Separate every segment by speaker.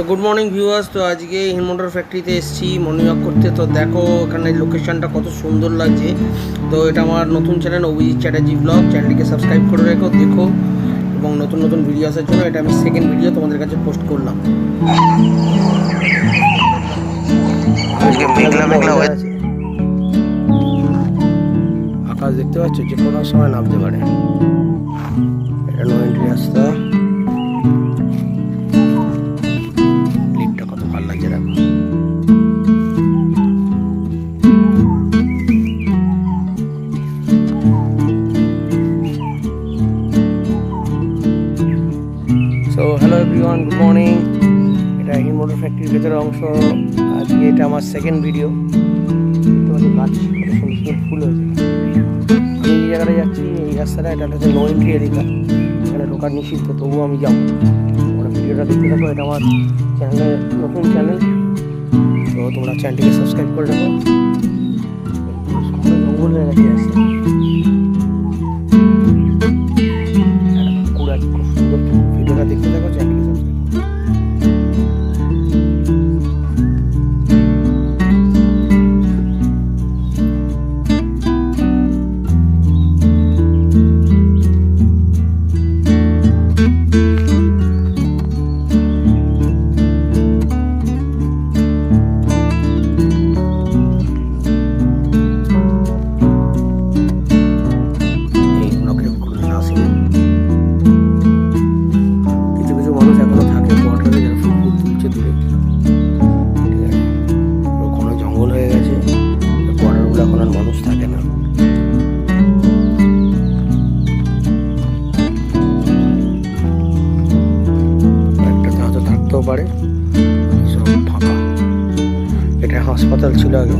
Speaker 1: তো good morning viewers তো আজকে হিমোটর ফ্যাক্টরিতে এসেছি মর্নিং ওয়াক করতে। তো দেখো এখানে লোকেশনটা কত সুন্দর লাগছে। তো এটা আমার নতুন চ্যানেল অভিজিৎ চ্যাটার্জি ব্লগ চ্যানেলটিকে সাবস্ক্রাইব করে রেখো দেখো। এবং নতুন নতুন ভিডিও আসার জন্য এটা আমি সেকেন্ড ভিডিও তোমাদের কাছে পোস্ট করলাম। আকাশ দেখতে পাচ্ছ? যে কোনো সময় নামতে পারে। এটা নো এন্ট্রি রাস্তা। এভরিওয়ান গুড মর্নিং এটা হিন মোটর ফ্যাক্টরির ভেতরের অংশ। আজকে এটা আমার সেকেন্ড ভিডিও পাচ্ছ গাছ সুন্দর সুন্দর ফুল হয়েছে। আমি এই জায়গাটা যাচ্ছি, এই রাস্তাটা, এটা হচ্ছে নো এন্ট্রি এরিয়া এখানে ঢোকার নিষিদ্ধ, তবুও আমি যাব। তোমরা ভিডিওটা দেখতে থাকো, এটা আমার চ্যানেলে নতুন চ্যানেল তো তোমরা চ্যানেলটিকে সাবস্ক্রাইব করে রাখো। জঙ্গল হয়ে গেছে রাস্তা এটা হাসপাতাল ছিল আগে।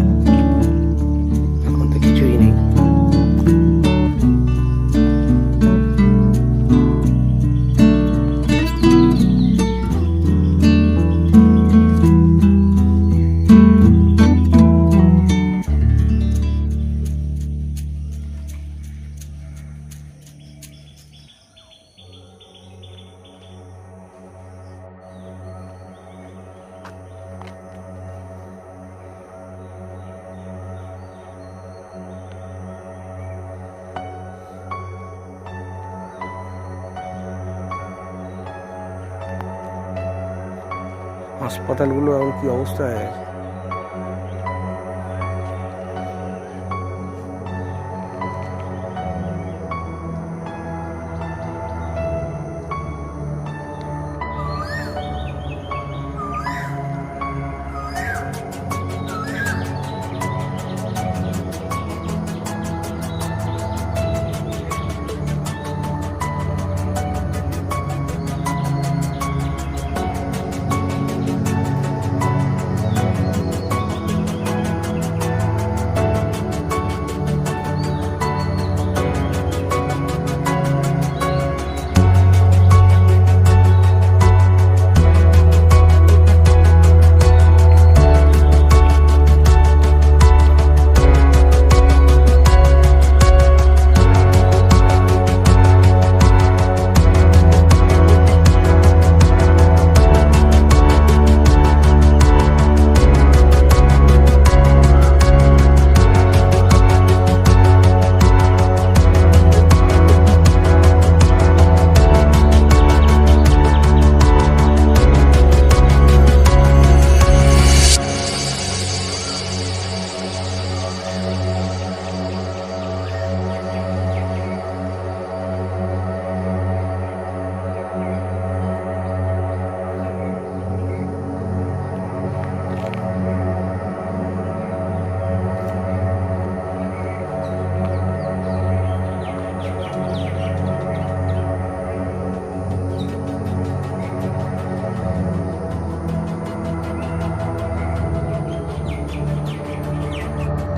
Speaker 1: হাসপাতালগুলো এখন কি অবস্থা হয়ে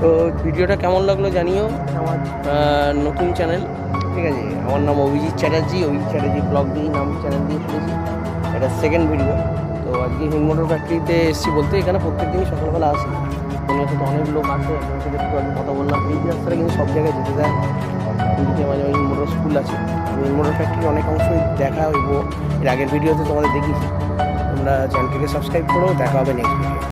Speaker 1: তো ভিডিওটা কেমন লাগল জানিও। আমার নতুন চ্যানেল। ঠিক আছে আমার নাম অভিজিৎ চ্যাটার্জি অভিজিৎ চ্যাটার্জি ব্লগ দিয়ে নাম চ্যানেল দিয়ে খুলেছি এটা সেকেন্ড ভিডিও তো আজকে হিন মোটর ফ্যাক্টরিতে এসেছি বলতে এখানে প্রত্যেক দিনই সকালবেলা আসি। ওনার সাথে অনেক লোক আসে ওনার সাথে একটু আগে কথা বললাম। এই রাস্তাটা কিন্তু সব জায়গায় যেতে দেয় দিকে মাঝে মাঝে মোটর স্কুল আছে। আমি মোটর ফ্যাক্টরি অনেক অংশই দেখা হইব। এর আগের ভিডিওতে তোমাদের দেখিয়েছি। তোমরা চ্যানেলটিকে সাবস্ক্রাইব করো দেখা হবে নেক্সট ভিডিও